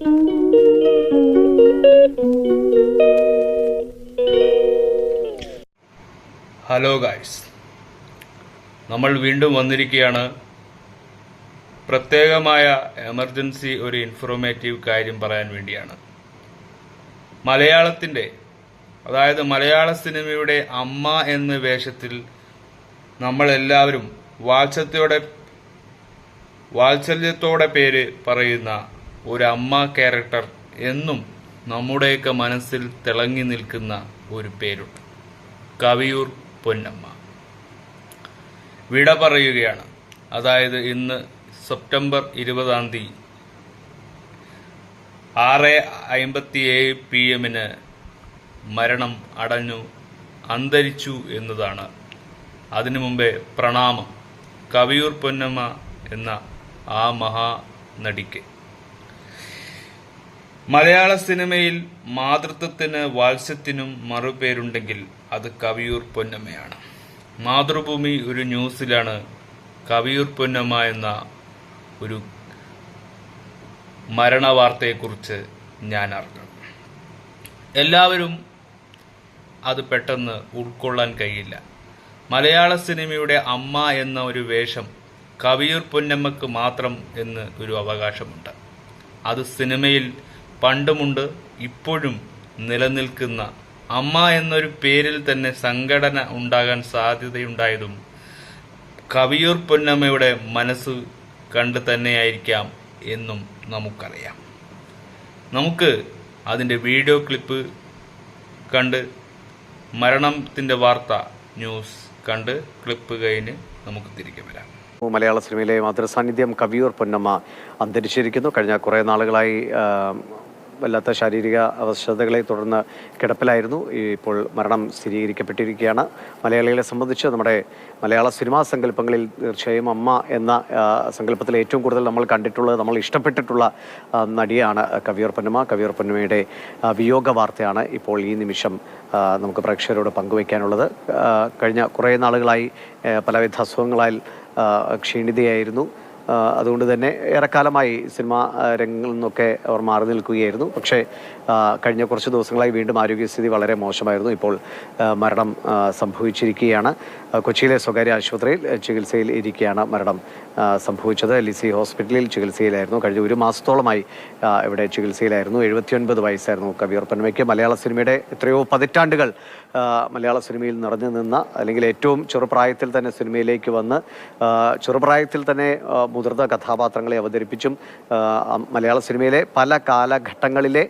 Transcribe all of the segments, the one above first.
Hello guys നമ്മൾ വീണ്ടും വന്നിരിക്കുകയാണ്. പ്രത്യേകമായ എമർജൻസി ഒരു ഇൻഫോർമേറ്റീവ് കാര്യം പറയാൻ വേണ്ടിയാണ്. മലയാളത്തിന്റെ അതായത് മലയാള സിനിമയുടെ അമ്മ എന്ന വേഷത്തിൽ നമ്മളെല്ലാവരും വാത്സല്യത്തോടെ വാത്സല്യത്തോടെ പേര് പറയുന്ന ഒരു അമ്മ ക്യാരക്ടർ എന്നും നമ്മുടെയൊക്കെ മനസ്സിൽ തിളങ്ങി നിൽക്കുന്ന ഒരു പേരുണ്ട്. കവിയൂർ പൊന്നമ്മ. വിട പറയുകയാണ്. അതായത് ഇന്ന് സെപ്റ്റംബർ ഇരുപതാം തീയതി ആറ് അമ്പത്തിയേഴ് പി എമ്മിന് മരണം അടഞ്ഞു അന്തരിച്ചു എന്നതാണ്. അതിനു മുമ്പേ പ്രണാമം കവിയൂർ പൊന്നമ്മ എന്ന ആ മഹാനടിക്ക്. മലയാള സിനിമയിൽ മാതൃത്വത്തിന് വാത്സ്യത്തിനും മറുപേരുണ്ടെങ്കിൽ അത് കവിയൂർ പൊന്നമ്മയാണ്. മാതൃഭൂമി ഒരു ന്യൂസിലാണ് കവിയൂർ പൊന്നമ്മ എന്ന ഒരു മരണവാർത്തയെക്കുറിച്ച് ഞാൻ അറിഞ്ഞു എല്ലാവരും അത് പെട്ടെന്ന് ഉൾക്കൊള്ളാൻ കഴിയില്ല. മലയാള സിനിമയുടെ അമ്മ എന്ന ഒരു വേഷം കവിയൂർ പൊന്നമ്മക്ക് മാത്രം എന്ന് ഒരു അവകാശമുണ്ട്. അത് സിനിമയിൽ പണ്ടുമുണ്ട് ഇപ്പോഴും നിലനിൽക്കുന്ന അമ്മ എന്നൊരു പേരിൽ തന്നെ സംഘടന ഉണ്ടാകാൻ സാധ്യതയുണ്ടായതും കവിയൂർ പൊന്നമ്മയുടെ മനസ്സ് കണ്ട് തന്നെയായിരിക്കാം എന്നും നമുക്കറിയാം. നമുക്ക് അതിന്റെ വീഡിയോ ക്ലിപ്പ് കണ്ട് മരണത്തിന്റെ വാർത്ത ന്യൂസ് കണ്ട് ക്ലിപ്പ് കഴിഞ്ഞ് നമുക്ക് തിരികെ വരാം. മലയാള സിനിമയിലെ മാതൃസാന്നിധ്യം കവിയൂർ പൊന്നമ്മ അന്തരിച്ചിരിക്കുന്നു. കഴിഞ്ഞ കുറേ നാളുകളായി വല്ലാത്ത ശാരീരിക അവശതകളെ തുടർന്ന് കിടപ്പിലായിരുന്നു. ഇപ്പോൾ മരണം സ്ഥിരീകരിക്കപ്പെട്ടിരിക്കുകയാണ്. മലയാളികളെ സംബന്ധിച്ച് നമ്മുടെ മലയാള സിനിമാ സങ്കല്പങ്ങളിൽ തീർച്ചയായും അമ്മ എന്ന സങ്കല്പത്തിൽ ഏറ്റവും കൂടുതൽ നമ്മൾ കണ്ടിട്ടുള്ളത് നമ്മൾ ഇഷ്ടപ്പെട്ടിട്ടുള്ള നടിയാണ് കവിയൂർ പൊന്നമ്മ. കവിയൂർ പൊന്നമ്മയുടെ വിയോഗ വാർത്തയാണ് ഇപ്പോൾ ഈ നിമിഷം നമുക്ക് പ്രേക്ഷകരോട് പങ്കുവയ്ക്കാനുള്ളത്. കഴിഞ്ഞ കുറേ നാളുകളായി പലവിധ അസുഖങ്ങളാൽ ക്ഷീണിതയായിരുന്നു. അതുകൊണ്ട് തന്നെ ഏറെക്കാലമായി സിനിമാ രംഗങ്ങളിൽ നിന്നൊക്കെ അവർ മാറി നിൽക്കുകയായിരുന്നു. പക്ഷേ കഴിഞ്ഞ കുറച്ച് ദിവസങ്ങളായി വീണ്ടും ആരോഗ്യസ്ഥിതി വളരെ മോശമായിരുന്നു. ഇപ്പോൾ മരണം സംഭവിച്ചിരിക്കുകയാണ്. കൊച്ചിയിലെ സ്വകാര്യ ആശുപത്രിയിൽ ചികിത്സയിൽ ഇരിക്കുകയാണ് മരണം സംഭവിച്ചത്. ലിസി ഹോസ്പിറ്റലിൽ ചികിത്സയിലായിരുന്നു. കഴിഞ്ഞ ഒരു മാസത്തോളമായി ഇവിടെ ചികിത്സയിലായിരുന്നു. എഴുപത്തിയൊൻപത് വയസ്സായിരുന്നു കവിയൂർ പന്മയ്ക്ക് മലയാള സിനിമയുടെ എത്രയോ പതിറ്റാണ്ടുകൾ മലയാള സിനിമയിൽ നിറഞ്ഞു നിന്ന അല്ലെങ്കിൽ ഏറ്റവും ചെറുപ്രായത്തിൽ തന്നെ സിനിമയിലേക്ക് വന്ന് ചെറുപ്രായത്തിൽ തന്നെ മുതിർന്ന കഥാപാത്രങ്ങളെ അവതരിപ്പിച്ചും മലയാള സിനിമയിലെ പല കാലഘട്ടങ്ങളിലെ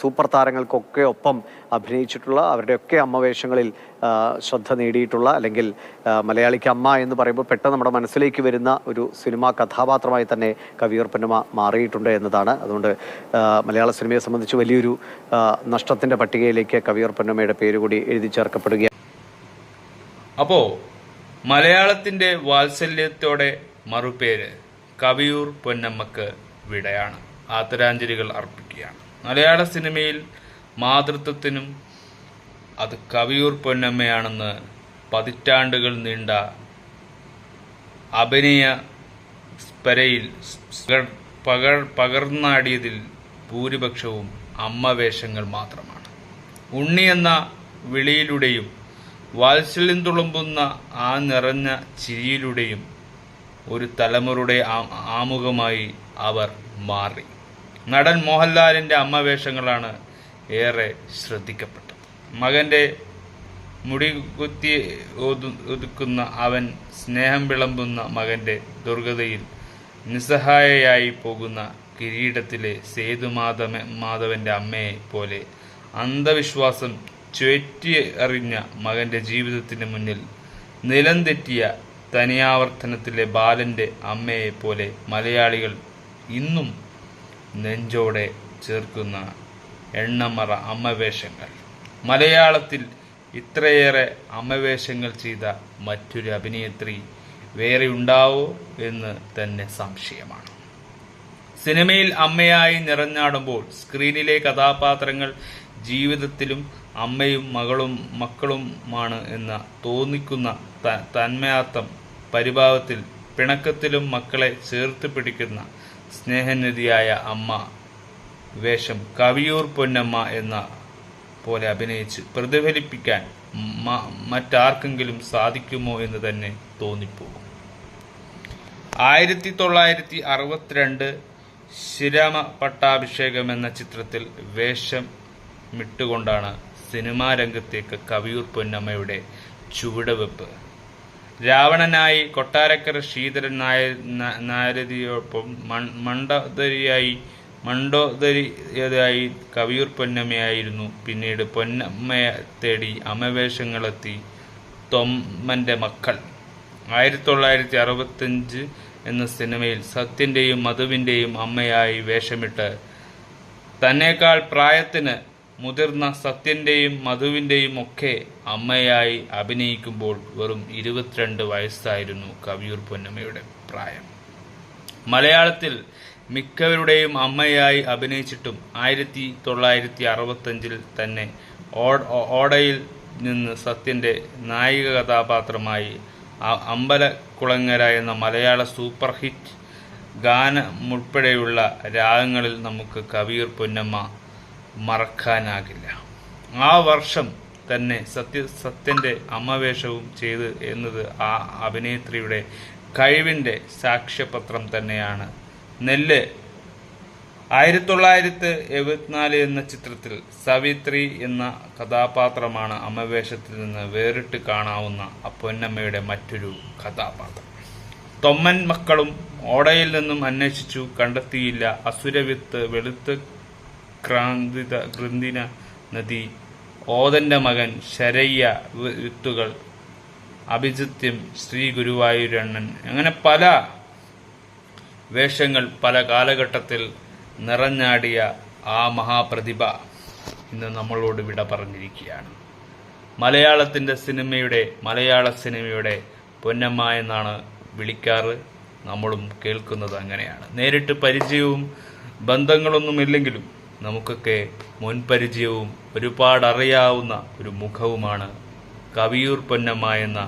സൂപ്പർ താരങ്ങൾക്കൊക്കെ ഒപ്പം അഭിനയിച്ചിട്ടുള്ള അവരുടെയൊക്കെ അമ്മവേഷങ്ങളിൽ ശ്രദ്ധ നേടിയിട്ടുള്ള അല്ലെങ്കിൽ മലയാളിക്ക് അമ്മ എന്ന് പറയുമ്പോൾ പെട്ടെന്ന് നമ്മുടെ മനസ്സിലേക്ക് വരുന്ന ഒരു സിനിമാ കഥാപാത്രമായി തന്നെ കവിയൂർ മാറിയിട്ടുണ്ട് എന്നതാണ്. അതുകൊണ്ട് മലയാള സിനിമയെ സംബന്ധിച്ച് വലിയൊരു നഷ്ടത്തിന്റെ പട്ടികയിലേക്ക് കവിയൂർ പേര് കൂടി എഴുതി ചേർക്കപ്പെടുകയാണ്. അപ്പോൾ മലയാളത്തിന്റെ വാത്സല്യത്തോടെ മറുപേര്. കവിയൂർ പൊന്നമ്മക്ക് വിടയാണ്. ആദരാഞ്ജലികൾ അർപ്പിക്കുകയാണ്. മലയാള സിനിമയിൽ മാതൃത്വത്തിനും അത് കവിയൂർ പൊന്നമ്മയാണെന്ന് പതിറ്റാണ്ടുകൾ നീണ്ട അഭിനയ സ്പരയിൽ പകർ- പകർ പകർന്നാടിയതിൽ ഭൂരിപക്ഷവും അമ്മ വേഷങ്ങൾ മാത്രമാണ്. ഉണ്ണി എന്ന വിളിയിലൂടെയും വാത്സല്യം തുളുമ്പുന്ന ആ നിറഞ്ഞ ചിരിയിലൂടെയും ഒരു തലമുറയുടെ ആമുഖമായി അവർ മാറി. നടൻ മോഹൻലാലിന്റെ അമ്മ വേഷങ്ങളാണ് ഏറെ ശ്രദ്ധിക്കപ്പെട്ടത്. മകന്റെ മുടി കുത്തി ഒതു- ഒതുക്കുന്ന അവൻ സ്നേഹം വിളമ്പുന്ന മകന്റെ ദുർഗതയിൽ നിസ്സഹായയായി പോകുന്ന കിരീടത്തിലെ സേതു മാധവ മാധവന്റെ അമ്മയെ പോലെ അന്ധവിശ്വാസം ചുറ്റി അറിഞ്ഞ മകന്റെ ജീവിതത്തിന് മുന്നിൽ നിലം തെറ്റിയ തനിയാവർത്തനത്തിലെ ബാലന്റെ അമ്മയെപ്പോലെ മലയാളികൾ ഇന്നും നെഞ്ചോടെ ചേർക്കുന്ന എണ്ണമറ അമ്മവേഷങ്ങൾ. മലയാളത്തിൽ ഇത്രയേറെ അമ്മവേഷങ്ങൾ ചെയ്ത മറ്റൊരു അഭിനേത്രി വേറെ ഉണ്ടാവോ എന്ന് തന്നെ സംശയമാണ്. സിനിമയിൽ അമ്മയായി നിറഞ്ഞാടുമ്പോൾ സ്ക്രീനിലെ കഥാപാത്രങ്ങൾ ജീവിതത്തിലും അമ്മയും മകളും മക്കളുമാണ് എന്ന് തോന്നിക്കുന്ന തന്മയാത്തം പരിഭാവത്തിൽ പിണക്കത്തിലും മക്കളെ ചേർത്ത് പിടിക്കുന്ന സ്നേഹനിധിയായ അമ്മ വേഷം കവിയൂർ പൊന്നമ്മ എന്ന പോലെ അഭിനയിച്ച് പ്രതിഫലിപ്പിക്കാൻ മറ്റാർക്കെങ്കിലും സാധിക്കുമോ എന്ന് തന്നെ തോന്നിപ്പോകും. ആയിരത്തി തൊള്ളായിരത്തി അറുപത്തിരണ്ട് ശിരാമ പട്ടാഭിഷേകം എന്ന ചിത്രത്തിൽ വേഷം മിട്ടുകൊണ്ടാണ് സിനിമാ രംഗത്തേക്ക് കവിയൂർ പൊന്നമ്മയുടെ ചുവടുവെപ്പ്. രാവണനായി കൊട്ടാരക്കര ശ്രീധരൻ നായ നാരതിയോടൊപ്പം മണ്ടോദരിയായി മണ്ടോദരിയായി കവിയൂർ പൊന്നമ്മയായിരുന്നു. പിന്നീട് പൊന്നമ്മയെ തേടി അമവേഷങ്ങളെത്തി തൊമ്മന്റെ മക്കൾ. ആയിരത്തി തൊള്ളായിരത്തി അറുപത്തഞ്ച് എന്ന സിനിമയിൽ സത്യന്റെയും മധുവിന്റെയും അമ്മയായി വേഷമിട്ട് തന്നേക്കാൾ പ്രായത്തിന് മുതിർന്ന സത്യന്റെയും മധുവിന്റെയും ഒക്കെ അമ്മയായി അഭിനയിക്കുമ്പോൾ വെറും ഇരുപത്തിരണ്ട് വയസ്സായിരുന്നു കവിയൂർ പൊന്നമ്മയുടെ പ്രായം. മലയാളത്തിൽ മിക്കവരുടെയും അമ്മയായി അഭിനയിച്ചിട്ടും ആയിരത്തി തൊള്ളായിരത്തി അറുപത്തഞ്ചിൽ തന്നെ ഓടയിൽ നിന്ന് സത്യന്റെ നായിക കഥാപാത്രമായി അമ്പലക്കുളങ്ങര എന്ന മലയാള സൂപ്പർ ഹിറ്റ് ഗാനമുൾപ്പെടെയുള്ള രാഗങ്ങളിൽ നമുക്ക് കവിയൂർ പൊന്നമ്മ മറക്കാനാകില്ല. ആ വർഷം തന്നെ സത്യ സത്യന്റെ അമ്മവേഷവും ചെയ്ത് എന്നത് ആ അഭിനേത്രിയുടെ കഴിവിന്റെ സാക്ഷ്യപത്രം തന്നെയാണ്. നെല്ല്. ആയിരത്തി തൊള്ളായിരത്തി എഴുപത്തിനാല് എന്ന ചിത്രത്തിൽ സവിത്രി എന്ന കഥാപാത്രമാണ് അമ്മവേഷത്തിൽ നിന്ന് വേറിട്ട് കാണാവുന്ന അപ്പൊന്നമ്മയുടെ പൊന്നമ്മയുടെ മറ്റൊരു കഥാപാത്രം. തൊമ്മൻ മക്കളും ഓടയിൽ നിന്നും അന്വേഷിച്ചു കണ്ടെത്തിയില്ല. അസുരവിത്ത് വെളുത്ത് ക്രാന്തിത കൃന്തിന നദി. ഓതന്റെ മകൻ ശരയ്യ വിത്തുകൾ. അഭിജിത്യം ശ്രീ ഗുരുവായൂരണ്ണൻ. അങ്ങനെ പല വേഷങ്ങൾ പല കാലഘട്ടത്തിൽ നിറഞ്ഞാടിയ ആ മഹാപ്രതിഭ ഇന്ന് നമ്മളോട് വിട പറഞ്ഞിരിക്കുകയാണ്. മലയാളത്തിന്റെ സിനിമയുടെ മലയാള സിനിമയുടെ പൊന്നമ്മ എന്നാണ് വിളിക്കാറ്. നമ്മളും കേൾക്കുന്നത് അങ്ങനെയാണ്. നേരിട്ട് പരിചയവും ബന്ധങ്ങളൊന്നുമില്ലെങ്കിലും നമുക്കൊക്കെ മുൻപരിചയവും ഒരുപാട് അറിയാവുന്ന ഒരു മുഖവുമാണ് കവിയൂർ പൊന്നമ്മ എന്ന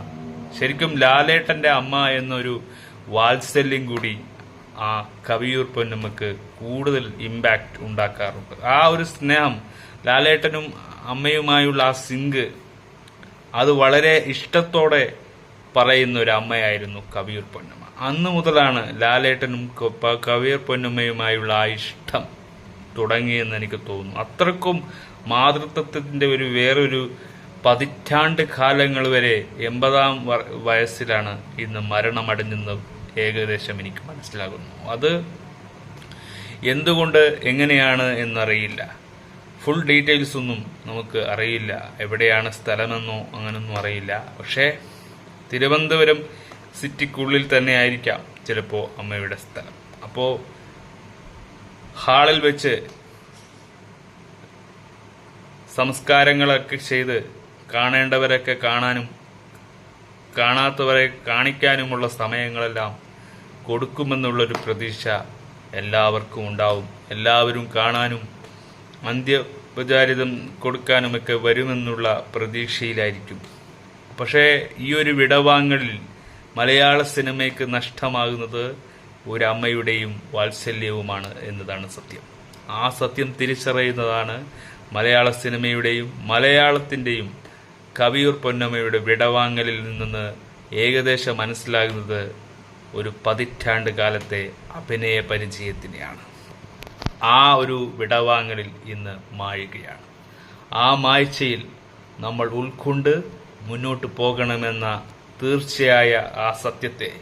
ശരിക്കും ലാലേട്ടന്റെ അമ്മ എന്നൊരു വാത്സല്യം കൂടി ആ കവിയൂർ പൊന്നമ്മക്ക് കൂടുതൽ ഇമ്പാക്റ്റ് ഉണ്ടാക്കാറുണ്ട്. ആ ഒരു സ്നേഹം ലാലേട്ടനും അമ്മയുമായുള്ള ആ സിങ്ക് അത് വളരെ ഇഷ്ടത്തോടെ പറയുന്ന ഒരു അമ്മയായിരുന്നു കവിയൂർ പൊന്നമ്മ. അന്ന് മുതലാണ് ലാലേട്ടനും കവിയൂർ പൊന്നമ്മയുമായുള്ള ആ ഇഷ്ടം. തുടങ്ങിയെന്ന് എനിക്ക് തോന്നുന്നു. അത്രക്കും മാതൃത്വത്തിന്റെ ഒരു വേറൊരു പതിറ്റാണ്ട് കാലങ്ങൾ വരെ എൺപതാം വയസ്സിലാണ് ഇന്ന് മരണമടഞ്ഞെന്ന് ഏകദേശം എനിക്ക് മനസ്സിലാകുന്നു. അത് എന്തുകൊണ്ട് എങ്ങനെയാണ് എന്നറിയില്ല. ഫുൾ ഡീറ്റെയിൽസ് ഒന്നും നമുക്ക് അറിയില്ല. എവിടെയാണ് സ്ഥലമെന്നോ അങ്ങനൊന്നും അറിയില്ല. പക്ഷേ തിരുവനന്തപുരം സിറ്റിക്കുള്ളിൽ തന്നെ ആയിരിക്കാം ചിലപ്പോൾ അമ്മയുടെ സ്ഥലം. അപ്പോൾ ഹാളിൽ വെച്ച് സംസ്കാരങ്ങളൊക്കെ ചെയ്ത് കാണേണ്ടവരൊക്കെ കാണാനും കാണാത്തവരെ കാണിക്കാനുമുള്ള സമയങ്ങളെല്ലാം കൊടുക്കുമെന്നുള്ളൊരു പ്രതീക്ഷ എല്ലാവർക്കും ഉണ്ടാവും. എല്ലാവരും കാണാനും അന്ത്യപചാരിതം കൊടുക്കാനുമൊക്കെ വരുമെന്നുള്ള പ്രതീക്ഷയിലായിരിക്കും. പക്ഷേ ഈ ഒരു വിടവാങ്ങലിൽ മലയാള സിനിമയ്ക്ക് നഷ്ടമാകുന്നത് ഒരു അമ്മയുടെയും വാത്സല്യവുമാണ് എന്നതാണ് സത്യം. ആ സത്യം തിരിച്ചറിയുന്നതാണ് മലയാള സിനിമയുടെയും മലയാളത്തിന്റെയും കവിയൂർ പൊന്നമ്മയുടെ വിടവാങ്ങലിൽ നിന്ന് ഏകദേശം മനസ്സിലാകുന്നത് ഒരു പതിറ്റാണ്ട് കാലത്തെ അഭിനയ പരിചയത്തിനെയാണ്. ആ ഒരു വിടവാങ്ങലിൽ ഇന്ന് മായുകയാണ്. ആ മായ്ച്ചയിൽ നമ്മൾ ഉൾക്കൊണ്ട് മുന്നോട്ട് പോകണമെന്ന തീർച്ചയായ ആ സത്യത്തെ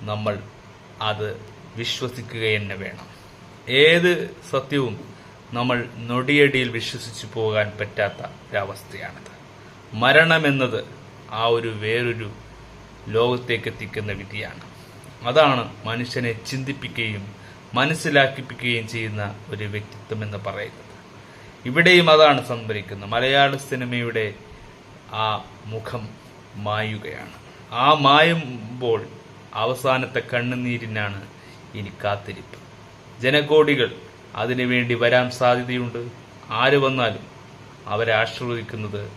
നമ്മൾ അത് വിശ്വസിക്കുക തന്നെ വേണം. ഏത് സത്യവും നമ്മൾ നൊടിയടിയിൽ വിശ്വസിച്ചു പോകാൻ പറ്റാത്ത ഒരവസ്ഥയാണിത്. മരണമെന്നത് ആ ഒരു വേറൊരു ലോകത്തേക്ക് എത്തിക്കുന്ന വിധിയാണ്. അതാണ് മനുഷ്യനെ ചിന്തിപ്പിക്കുകയും മനസ്സിലാക്കിപ്പിക്കുകയും ചെയ്യുന്ന ഒരു വ്യക്തിത്വം എന്ന് പറയുന്നത്. ഇവിടെയും അതാണ് സംഭരിക്കുന്നത്. മലയാള സിനിമയുടെ ആ മുഖം മായുകയാണ്. ആ മായുമ്പോൾ അവസാനത്തെ കണ്ണുനീരിനാണ് ഇനി കാത്തിരിപ്പ്. ജനകോടികൾ അതിനുവേണ്ടി വരാൻ സാധ്യതയുണ്ട്. ആര് വന്നാലും അവരെ ആശ്രയിക്കുന്നത്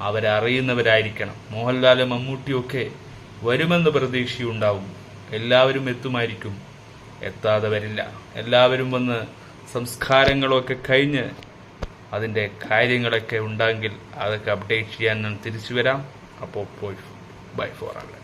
അവരെ അറിയുന്നവരായിരിക്കണം. മോഹൻലാലും മമ്മൂട്ടിയൊക്കെ വരുമെന്ന് പ്രതീക്ഷയുണ്ടാവും. എല്ലാവരും എത്തുമായിരിക്കും. എത്താതെ വരില്ല. എല്ലാവരും വന്ന് സംസ്കാരങ്ങളൊക്കെ കഴിഞ്ഞ് അതിന്റെ കാര്യങ്ങളൊക്കെ ഉണ്ടെങ്കിൽ അതൊക്കെ അപ്ഡേറ്റ് ചെയ്യാൻ ഞാൻ തിരിച്ചു വരാം. അപ്പോൾ പോയി. By four all